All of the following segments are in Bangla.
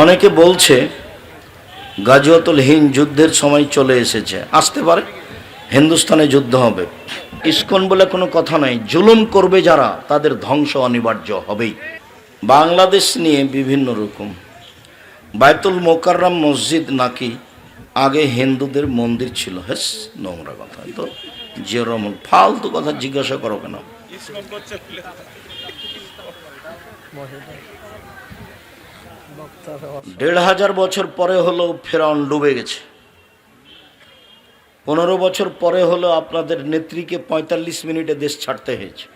অনেকে বলছে গাজওয়াতুল হিন্দ যুদ্ধের সময় চলে এসেছে। আসতে পারে হিন্দুস্তানে যুদ্ধ হবে। ইস্কন বলে কোনো কথা নাই। জুলুম করবে যারা তাদের ধ্বংস অনিবার্য হবেই। বাংলাদেশ নিয়ে বিভিন্ন রকম। বায়তুল মোকাররাম মসজিদ নাকি আগে হিন্দুদের মন্দির ছিল। হেস নোংরা কথা। তো জিয়া রহমান ফালতু কথা জিজ্ঞাসা করো কেন? দেড় হাজার বছর পরে হলো ফেরাউন ডুবে গেছে। পনেরো বছর পরে হলো আপনাদের নেত্রীকে পঁয়তাল্লিশ মিনিটে দেশ ছাড়তে হয়েছে।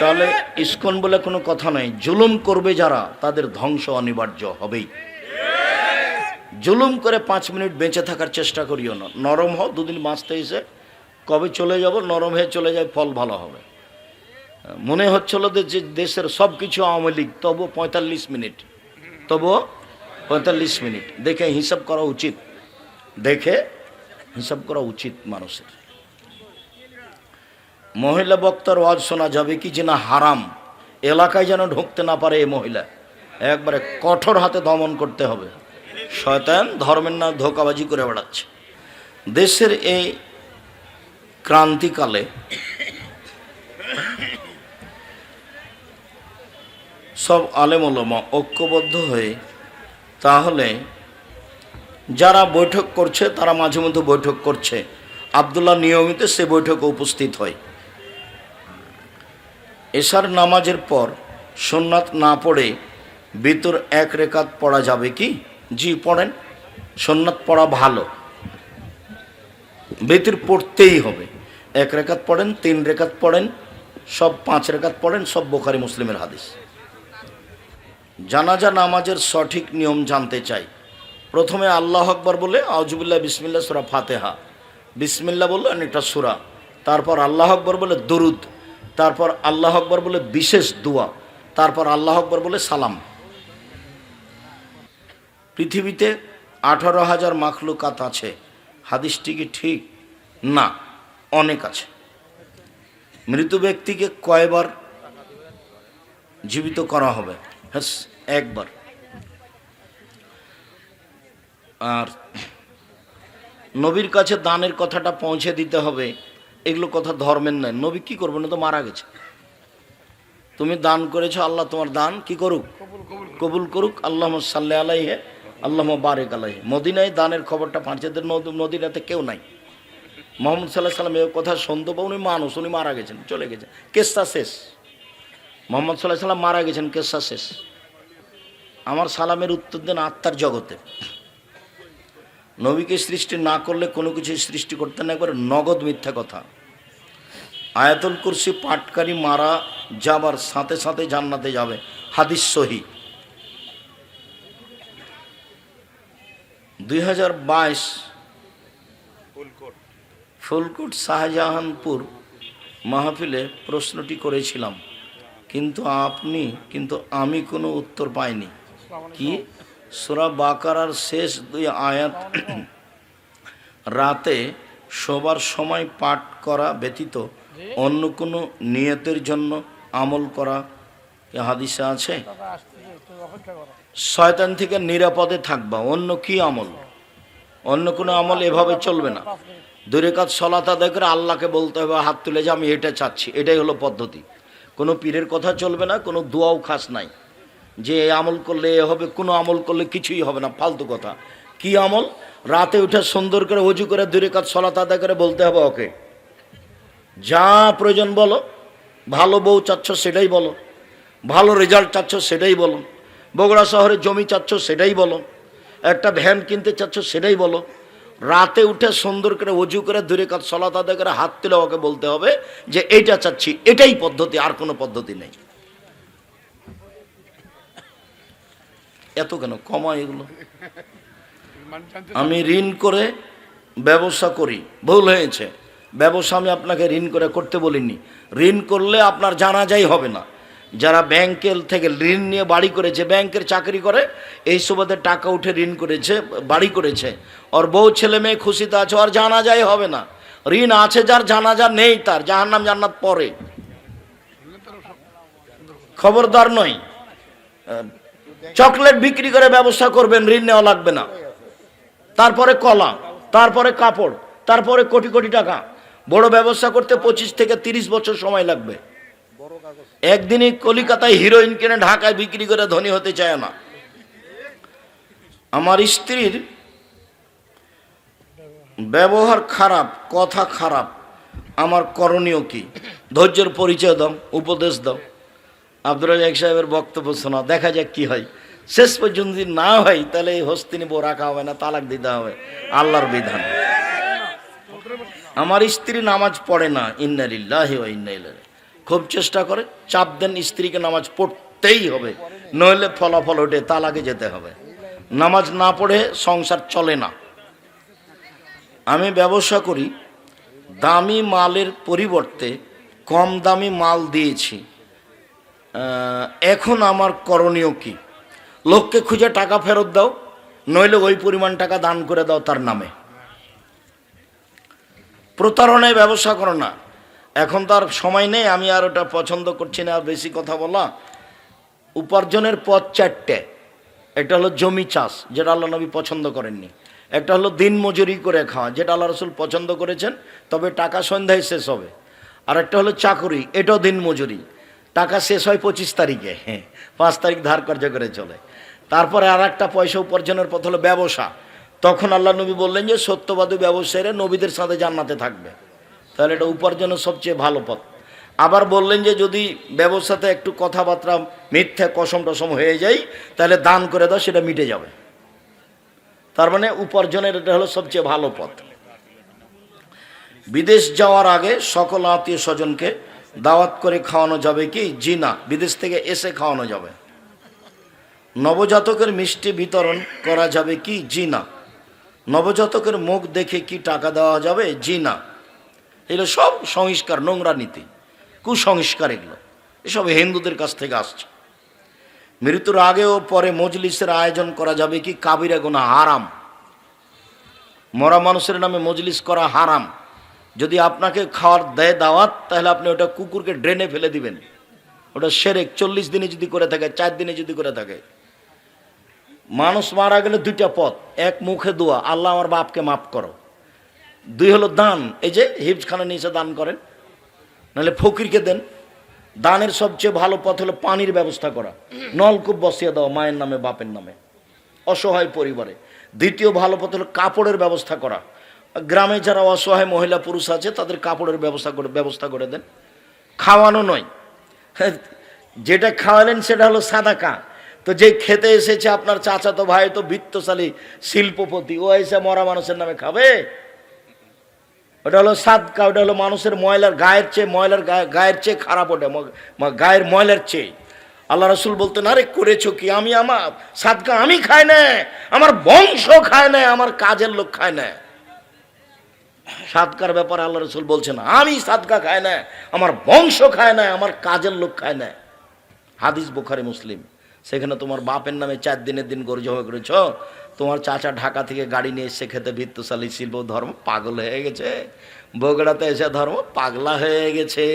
তাহলে ইস্কন বলে কোনো কথা নাই। জুলুম করবে যারা, তাদের ধ্বংস অনিবার্য হবেই। জুলুম করে পাঁচ মিনিট বেঁচে থাকার চেষ্টা করিও না। নরম হও, দুদিন বাঁচতে এসে কবে চলে যাব, নরম হয়ে চলে যায়, ফল ভালো হবে। মনে হচ্ছিল যে দেশের সব কিছু আওয়ামী লীগ, তবু পঁয়তাল্লিশ মিনিট। তবু পঁয়তাল্লিশ মিনিট। দেখে হিসাব করা উচিত। দেখে হিসাব করা উচিত মানুষের। মহিলা বক্তার ওয়াজ শোনা যাবে কি যে না হারাম। এলাকায় যেন ঢুকতে না পারে এই মহিলা। একবারে কঠোর হাতে দমন করতে হবে। শয়তান ধর্মের না ধোকাবাজি করে বেড়াচ্ছে। দেশের এই ক্রান্তিকালে সব আলেমলমা ঐক্যবদ্ধ হয়ে, তাহলে যারা বৈঠক করছে, তারা মাঝে মধ্যে বৈঠক করছে। আবদুল্লাহ নিয়মিত সে বৈঠকে উপস্থিত হয়। এশার নামাজের পর সোননাথ না পড়ে বিতর এক রেখাত পড়া যাবে কি? জি, পড়েন। সোননাথ পড়া ভালো। বেতির পড়তেই হবে। এক রেখাত পড়েন, তিন রেখাত পড়েন, সব পাঁচ রেখাত পড়েন, সব বোখারি মুসলিমের হাদিস। জানাজা নামাজের সঠিক নিয়ম জানতে চাই। প্রথমে আল্লাহ আকবর বলে আউজুবুল্লাহ বিসমিল্লা সুরা ফাতেহা। বিসমিল্লা বলল একটা সুরা। তারপর আল্লাহ আকবর বলে, দরুদ। তারপর আল্লাহ আকবর বলে, বিশেষ দোয়া। তারপর আল্লাহ আকবর বলে, সালাম। পৃথিবীতে আঠারো হাজার মাখলুকাত আছে। হাদিসটি কি ঠিক? না, অনেক আছে। মৃত ব্যক্তিকে কয়বার জীবিত করা হবে? হ্যাঁ একবার। আর নবীর কাছে দানের কথাটা পৌঁছে দিতে হবে এগুলো কথা ধর্মের নয়। নবী কি করবে না তো মারা গেছে। তুমি দান করেছ আল্লাহ তোমার দান কি করুক? কবুল করুক। আল্লাহ সাল্লে আলাইহে আল্লাহ বারেক আলাইহে। মদিনায় দানের খবরটা পাঁচেদের নদীরাতে কেউ নাই। মোহাম্মদ সাল্লাহ সাল্লাম এ কথা শুনতে পাও উনি মানুষ উনি মারা গেছেন চলে গেছেন। কেসটা শেষ। মোহাম্মদ সাল্লাহ সাল্লাম মারা গেছেন কেসটা শেষ। আমার সালামের উত্তর দেন আত্মার জগতে। নবীকে সৃষ্টি না করলে কোনো কিছু সৃষ্টি করতে না একবার নগদ মিথ্যা কথা। আয়াতুল কুরসি পাটকারি মারা যাবার সাথে সাথে জান্নাতে যাবে। হাদিস সহি। দুই হাজার বাইশ ফুলকুট শাহজাহানপুর মাহফিলে প্রশ্নটি করেছিলাম। কিন্তু আপনি কিন্তু আমি কোনো উত্তর পাইনি। কি? সুরা বাকারার শেষ দুই আয়াত রাতে শোবার সময় পাঠ করা ব্যতীত অন্য কোনো নিয়তের জন্য আমল করা কি হাদিসে আছে? শয়তান থেকে নিরাপদে থাকবা অন্য কি আমল? অন্য কোনো আমল এভাবে চলবে না। দূরে কাজ সলাতা দেখে আল্লাহকে বলতে হবে হাত তুলে যে আমি এটা চাচ্ছি এটাই হলো পদ্ধতি। কোনো পীরের কথা চলবে না, কোনো দোয়াও খাস নাই। যে আমল করলে এ হবে, কোনো আমল করলে কিছুই হবে না, ফালতু কথা। কি আমল? রাতে উঠে সুন্দর করে অজু করে দূরে কাজ সলাত আদায় করে বলতে হবে ওকে। যা প্রয়োজন বলো, ভালো বউ চাচ্ছ সেটাই বলো, ভালো রেজাল্ট চাচ্ছ সেটাই বলো, বগুড়া শহরে জমি চাচ্ছ সেটাই বলো, একটা ভ্যান কিনতে চাচ্ছ সেটাই বলো রাতে উঠে সুন্দর করে অজু করে দূরে কাজ সলাত আদায় করে হাত তুলে ওকে বলতে হবে যে এইটা চাচ্ছি, এটাই পদ্ধতি, আর কোনো পদ্ধতি নেই। এত কেন? কমা এগুলো। আমি ঋণ করে ব্যবসা করি। ভুল হয়েছে। ব্যবসা আমি আপনাকে ঋণ করে করতে বলিনি। ঋণ করলে আপনার জানাজাই হবে না। যারা ব্যাংকের থেকে ঋণ নিয়ে বাড়ি করেছে, ব্যাংকের চাকরি করে, এই সুবাদে টাকা উঠে ঋণ করেছে, বাড়ি করেছে। ওর বউ ছেলে মেয়ে খুশিতে আছে আর জানাজাই হবে না। ঋণ আছে যার, জানাজা নেই তার যাহার নাম জান্নাত পরে। খবরদার নয় চকলেট বিক্রি করে ব্যবসা করবেন, ঋণ নেওয়া লাগবে না। তারপরে কলা, তারপরে কাপড়, তারপরে কোটি কোটি টাকা। বড় ব্যবসা করতে পঁচিশ থেকে তিরিশ বছর সময় লাগবে। একদিনই কলিকাতায় হিরোইন কিনে ঢাকায় বিক্রি করে ধনী হতে চায় না। আমার স্ত্রীর ব্যবহার খারাপ, কথা খারাপ। আমার করণীয় কি? ধৈর্যের পরিচয় দাও, উপদেশ দাও। আব্দুর রাজাক সাহেবের বক্তব্য শোনা দেখা যাক কি হয়। শেষ পর্যন্ত যদি না হয়, তাহলে এই হস্তিনী বউ রাখা হবে না, তালাক দিতে হবে। আল্লাহর বিধান। আমার স্ত্রী নামাজ পড়ে না, ইন্নালিল্লাহ ওয়া ইন্না ইলাইহি খুব চেষ্টা করে, চাপ দেন স্ত্রীকে নামাজ পড়তেই হবে, নইলে ফলাফল ওঠে তালাকে যেতে হবে। নামাজ না পড়ে সংসার চলে না। আমি ব্যবসা করি, দামি মালের পরিবর্তে কম দামি মাল দিয়েছি। এখন আমার করণীয় কি? লোককে খুঁজে টাকা ফেরত দাও, নইলে ওই পরিমাণ টাকা দান করে দাও তার নামে। প্রতারণায় ব্যবসা করো না। এখন তার সময় নেই, আমি আর ওটা পছন্দ করছি না, আর বেশি কথা বলা। উপার্জনের পথ চারটে। একটা হলো জমি চাষ, যেটা আল্লাহ নবী পছন্দ করেননি। একটা হলো দিন মজুরি করে খাওয়া, যেটা আল্লাহ রসুল পছন্দ করেছেন, তবে টাকা সন্ধ্যায় শেষ হবে। আর একটা হলো চাকুরি, এটাও দিন মজুরি। টাকা শেষ হয় পঁচিশ তারিখে হ্যাঁ পাঁচ তারিখ ধার কার্য করে চলে। তারপরে আর একটা পয়সা উপার্জনের পথ হলো ব্যবসা। তখন আল্লাহ নবী বললেন যে সত্যবাদী ব্যবসায়ীরা নবীদের সাথে জান্নাতে থাকবে। তাহলে এটা উপার্জনের সবচেয়ে ভালো পথ। আবার বললেন যে যদি ব্যবসাতে একটু কথাবার্তা, মিথ্যা, কসম, টসম হয়ে যায়, তাহলে দান করে দাও, সেটা মিটে যাবে। তার মানে উপার্জনের এটা হলো সবচেয়ে ভালো পথ। বিদেশ যাওয়ার আগে সকল আত্মীয় স্বজনকে দাওয়াত করে খাওয়ানো যাবে কি? জি না, বিদেশ থেকে এসে খাওয়ানো যাবে। নবজাতকের মিষ্টি বিতরণ করা যাবে কি? জি না। নবজাতকের মুখ দেখে কি টাকা দেওয়া যাবে? জি না। এগুলো সব সংস্কার, নোংরা নীতি। কুসংস্কার এগুলো। এসব হিন্দুদের কাছ থেকে আসছে। মৃত্যুর আগে ও পরে মজলিসের আয়োজন করা যাবে কি? কাবিরা গোনা হারাম। মরা মানুষের নামে মজলিস করা হারাম। যদি আপনাকে খাওয়ার দেয় দাওয়াত, তাহলে আপনি ওটা কুকুরকে ড্রেনে ফেলে দিবেন। ওটা সেরেক, চল্লিশ দিনে যদি করে থাকে, চার দিনে যদি করে থাকে। মানুষ মারা গেলে দুইটা পথ। এক মুখে দোয়া, আল্লাহ আমার বাপকে মাফ করো। দুই হলো দান। এই যে হিপসখানা নিচে দান করেন, নাহলে ফকিরকে দেন। দানের সবচেয়ে ভালো পথ হলো পানির ব্যবস্থা করা। নলকূপ বসিয়ে দেওয়া মায়ের নামে, বাপের নামে। অসহায় পরিবারে। দ্বিতীয় ভালো পথ হলো কাপড়ের ব্যবস্থা করা। গ্রামে যারা অসহায় মহিলা পুরুষ আছে, তাদের কাপড়ের ব্যবস্থা করে ব্যবস্থা করে দেন। খাওয়ানো নয়। যেটা খাওয়ালেন সেটা হলো সাদা সাদাকা। তো যে খেতে এসেছে আপনার চাচাতো ভাই, তো বৃত্তশালী, শিল্পপতি, ও এসে মরা মানুষের নামে খাবে। ওটা হলো সাদকা, ওটা হলো মানুষের ময়লার গায়ের চেয়ে, ময়লার গায়ে- গায়ের চেয়ে খারাপ ওটা গায়ের ময়লার চেয়ে। আল্লাহ রসুল বলতেন, আরে, করেছ কি? আমি আমার সাদকা আমি খাই না, আমার বংশ খায় না, আমার কাজের লোক খায় না। সাদকার ব্যাপারে আল্লাহ রসুল বলছেন, আমি সাদকা খাই না, আমার বংশ খায় না, আমার কাজের লোক খায় না। হাদিস বোখারি, মুসলিম। সেখানে তোমার বাপের নামে চার দিনের দিন গরু জমা করেছ তোমার চাচা ঢাকা থেকে গাড়ি নিয়ে এসে খেতে ভিত্তশালী শিল্প, ধর্ম পাগল হয়ে গেছে। বগুড়াতে এসে ধর্ম পাগলা হয়ে গেছে।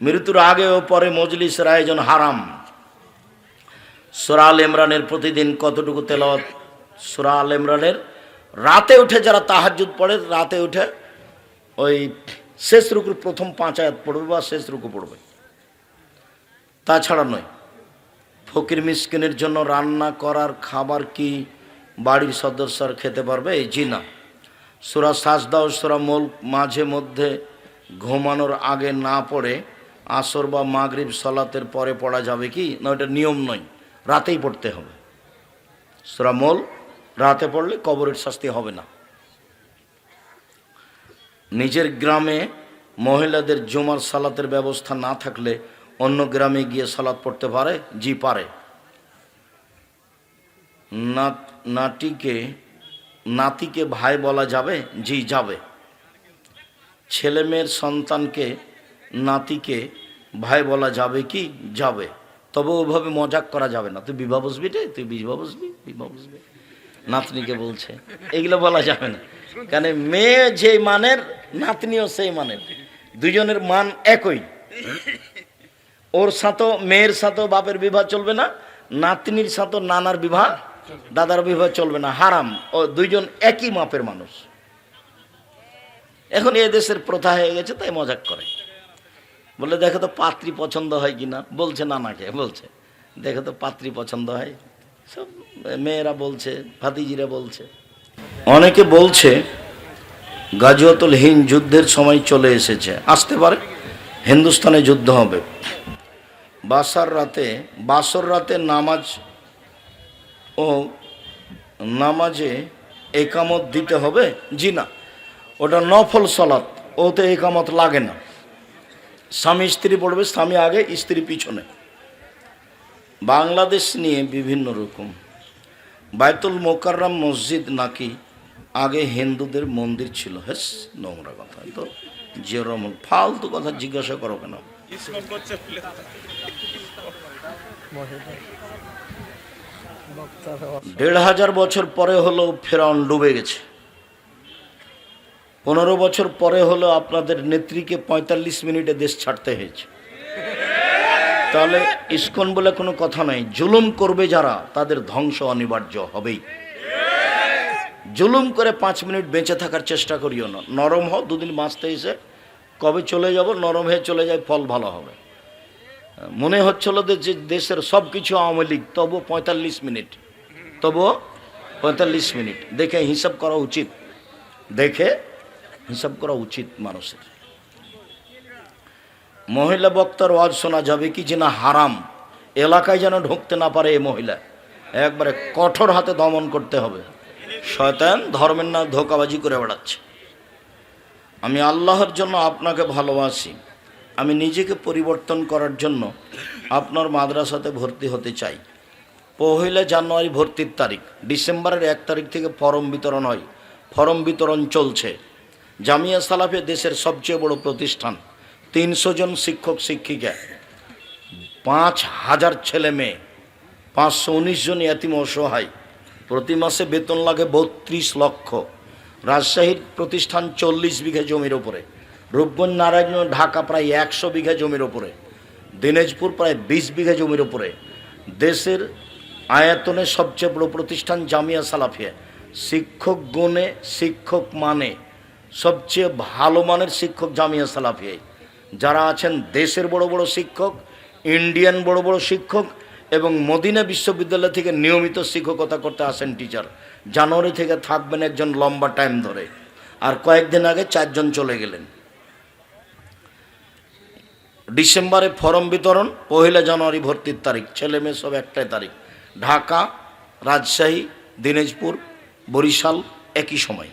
মৃত্যুর আগে ও পরে মজলিসের আয়োজন হারাম। সুরাল ইমরানের প্রতিদিন কতটুকু তেলাওয়াত? সুরাল ইমরানের রাতে উঠে যারা তাহাজুদ পড়ে, রাতে উঠে ওই শেষ রুকুর প্রথম পাঁচ আয়াত পড়বে বা শেষ রুকু পড়বে। তাছাড়া নয়। ফকির মিসকিনের জন্য রান্না করার খাবার কি বাড়ির সদস্যরা খেতে পারবে? জি না। সুরা সাজদা ও সুরা মোল মাঝে মধ্যে ঘুমানোর আগে না পড়ে আসর বা মাগরিব সলাতের পরে পড়া যাবে কি? না ওটা নিয়ম নয়। রাতেই পড়তে হবে। সুরা মোল রাতে পড়লে কবরের শাস্তি হবে না। নিজের গ্রামে মহিলাদের জুমার সালাতের ব্যবস্থা না থাকলে অন্য গ্রামে গিয়ে সালাত পড়তে পারে? জি, পারে। নাত- নাটিকে নাতিকে ভাই বলা যাবে? জি, যাবে। ছেলে মেয়ের সন্তানকে, নাতিকে ভাই বলা যাবে কি? যাবে। তবে ওভাবে মজাক করা যাবে না। তুই বিবাহ বসবি রে? তুই বিবাহ বসবি? বিবাহ বসবি। নাতনিকে বলছে। এগুলো বলা যাবে না। কেন? মেয়ে যে মানের, নাতনিও সেই মানের। দুজনের মান একই। ওর সাথেও মেয়ের সাথেও বাপের বিবাহ চলবে না, নাতনির সাথেও নানার বিবাহ, দাদার বিবাহ চলবে না। হারাম। ও দুইজন একই মাপের মানুষ। এখন এ দেশের প্রথা হয়ে গেছে, তাই মজাক করে। বলে দেখো তো পাত্রী পছন্দ হয় কিনা বলছে নানাকে, বলছে। দেখো তো পাত্রী পছন্দ হয়? সব মেয়েরা বলছে, ভাতিজিরা বলছে। অনেকে বলছে, গাজওয়াতুল হিন্দ যুদ্ধের সময় চলে এসেছে, আসতে পারে, হিন্দুস্তানে যুদ্ধ হবে। বাসার রাতে, বাসর রাতে নামাজ ও নামাজে একামত দিতে হবে? জি না। ওটা নফল সলাৎ ওতে একামত লাগে না। স্বামী স্ত্রী পড়বে, স্বামী আগে, স্ত্রী পিছনে। বাংলাদেশ নিয়ে বিভিন্ন রকম। বায়তুল মোকাররাম মসজিদ নাকি আগে হিন্দুদের মন্দির ছিল? হেস, নোংরা কথা। তো যেরকম ফালতু কথা জিজ্ঞাসা করো কেন? দেড় হাজার বছর পরে হলো ফেরাউন ডুবে গেছে। পনেরো বছর পরে হলো আপনাদের নেত্রীকে পঁয়তাল্লিশ মিনিটে দেশ ছাড়তে হয়েছে। তাহলে ইস্কন বলে কোনো কথা নাই। জুলুম করবে যারা, তাদের ধ্বংস অনিবার্য হবেই। জুলুম করে পাঁচ মিনিট বেঁচে থাকার চেষ্টা করিও না। নরম হও, দুদিন বাঁচতে এসে কবে চলে যাব? নরম হয়ে চলে যায় ফল ভালো হবে। মনে হচ্ছিল যে দেশের সব কিছু আওয়ামী লীগ, তবু পঁয়তাল্লিশ মিনিট। তবু পঁয়তাল্লিশ মিনিট। দেখে হিসাব করা উচিত। দেখে হিসাব করা উচিত মানুষের। মহিলা বক্তার ওয়াজ শোনা যাবে কি যে না হারাম। এলাকায় যেন ঢুকতে না পারে এই মহিলা। একবারে কঠোর হাতে দমন করতে হবে। শয়তান ধর্মের না ধোকাবাজি করে বেড়াচ্ছে। আমি আল্লাহর জন্য আপনাকে ভালোবাসি। আমি নিজেকে পরিবর্তন করার জন্য আপনার মাদ্রাসাতে ভর্তি হতে চাই। পহিলা জানুয়ারি ভর্তির তারিখ, ডিসেম্বরের এক তারিখ থেকে ফরম বিতরণ হয়। ফরম বিতরণ চলছে। জামিয়া সালাফে দেশের সবচেয়ে বড় প্রতিষ্ঠান। তিনশো জন শিক্ষক, শিক্ষিকা, পাঁচ হাজার ছেলে মেয়ে, পাঁচশো উনিশ জন এতিম অসহায়। প্রতি মাসে বেতন লাগে বত্রিশ লক্ষ। রাজশাহীর প্রতিষ্ঠান চল্লিশ বিঘা জমির ওপরে। রূপগঞ্জ নারায়ণ ঢাকা প্রায় একশো বিঘা জমির ওপরে। দিনাজপুর প্রায় বিশ বিঘা জমির ওপরে। দেশের আয়তনে সবচেয়ে বড় প্রতিষ্ঠান জামিয়া সালাফিয়া। শিক্ষক গুণে শিক্ষক মানে সবচেয়ে ভালো মানের শিক্ষক জামিয়া সালাফিয়ায় যারা আছেন দেশের বড় বড় শিক্ষক, ইন্ডিয়ান বড় বড় শিক্ষক এবং মদিনা বিশ্ববিদ্যালয় থেকে নিয়মিত শিক্ষকতা করতে আসেন টিচার জানুয়ারি থেকে থাকবেন একজন লম্বা টাইম ধরে। আর কয়েকদিন আগে চারজন চলে গেলেন। ডিসেম্বরে ফরম বিতরণ, পহেলা জানুয়ারি ভর্তির তারিখ। ছেলে মেয়ে সব একটাই তারিখ। ঢাকা, রাজশাহী, দিনাজপুর, বরিশাল একই সময়।